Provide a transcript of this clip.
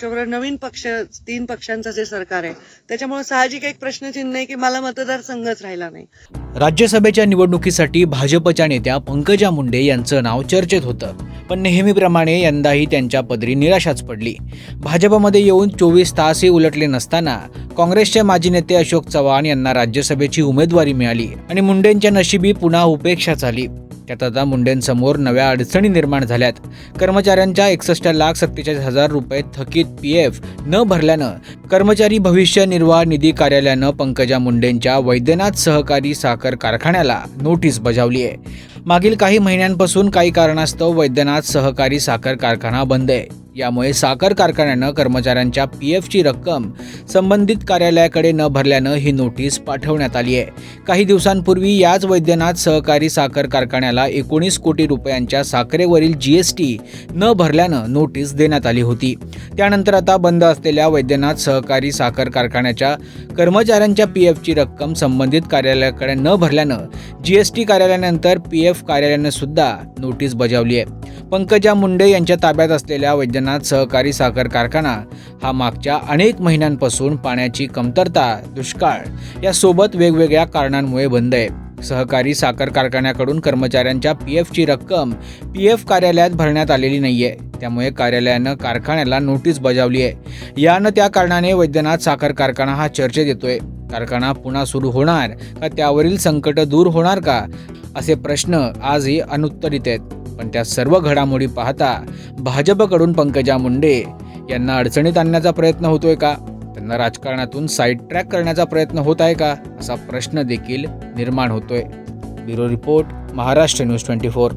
नवीन पक्ष तीन पक्षांचं जे सरकार आहे त्याच्यामुळे साहजिक एक प्रश्नचिन्ह आहे की मला मतदारसंघच राहिला नाही. राज्यसभेच्या निवडणुकीसाठी भाजपच्या नेत्या पंकजा मुंडे यांचं नाव चर्चेत होतं पण नेहमीप्रमाणे यंदाही त्यांच्या पदरी निराशाच पडली. भाजपमध्ये येऊन चोवीस तासही उलटले नसताना काँग्रेसचे माजी नेते अशोक चव्हाण यांना राज्यसभेची उमेदवारी मिळाली आणि मुंडेंच्या नशिबी पुन्हा उपेक्षा झाली. त्यात आता मुंडेंसमोर नव्या अडचणी निर्माण झाल्यात. कर्मचाऱ्यांच्या एकसष्ट लाख सत्तेचाळीस हजार रुपये थकीत पी एफ न भरल्यानं कर्मचारी भविष्य निर्वाह निधी कार्यालयानं पंकजा मुंडेंच्या वैद्यनाथ सहकारी साखर कारखान्याला नोटीस बजावली आहे. मागील काही महिन्यांपासून काही कारणास्तव वैद्यनाथ सहकारी साखर कारखाना बंद आहे. यामुळे साखर कारखान्यानं कर्मचाऱ्यांच्या पी एफची रक्कम संबंधित कार्यालयाकडे न भरल्यानं ही नोटीस पाठवण्यात आली आहे. काही दिवसांपूर्वी याच वैद्यनाथ सहकारी साखर कारखान्याला एकोणीस कोटी रुपयांच्या साखरेवरील जी एस टी न भरल्यानं नोटीस देण्यात आली होती. त्यानंतर आता बंद असलेल्या वैद्यनाथ सहकारी साखर कारखान्याच्या कर्मचाऱ्यांच्या पी एफची रक्कम संबंधित कार्यालयाकडे न भरल्यानं जी एस टी कार्यालयानंतर पी एफ कार्यालयानं सुद्धा नोटीस बजावली आहे. पंकजा मुंडे यांच्या ताब्यात असलेल्या वैद्यनाथ सहकारी साखर कारखाना हा मागच्या अनेक महिन्यांपासून पाण्याची कमतरता दुष्काळ यासोबत वेगवेगळ्या कारणांमुळे बंद आहे. सहकारी साखर कारखान्याकडून कर्मचाऱ्यांच्या पी एफची रक्कम पी एफ कार्यालयात भरण्यात आलेली नाहीये. त्यामुळे कार्यालयानं कारखान्याला नोटीस बजावली आहे. यानं त्या कारणाने वैद्यनाथ साखर कारखाना हा चर्चेत येतोय. कारखाना पुन्हा सुरू होणार का त्यावरील संकट दूर होणार का? असे प्रश्न आजही अनुत्तरित आहेत. पण त्या सर्व घडामोडी पाहता भाजपकडून पंकजा मुंडे यांना अडचणीत आणण्याचा प्रयत्न होतोय का? त्यांना राजकारणातून साईड ट्रॅक करण्याचा प्रयत्न होत आहे का? असा प्रश्न देखील निर्माण होतोय. Bureau report Maharashtra news twenty four.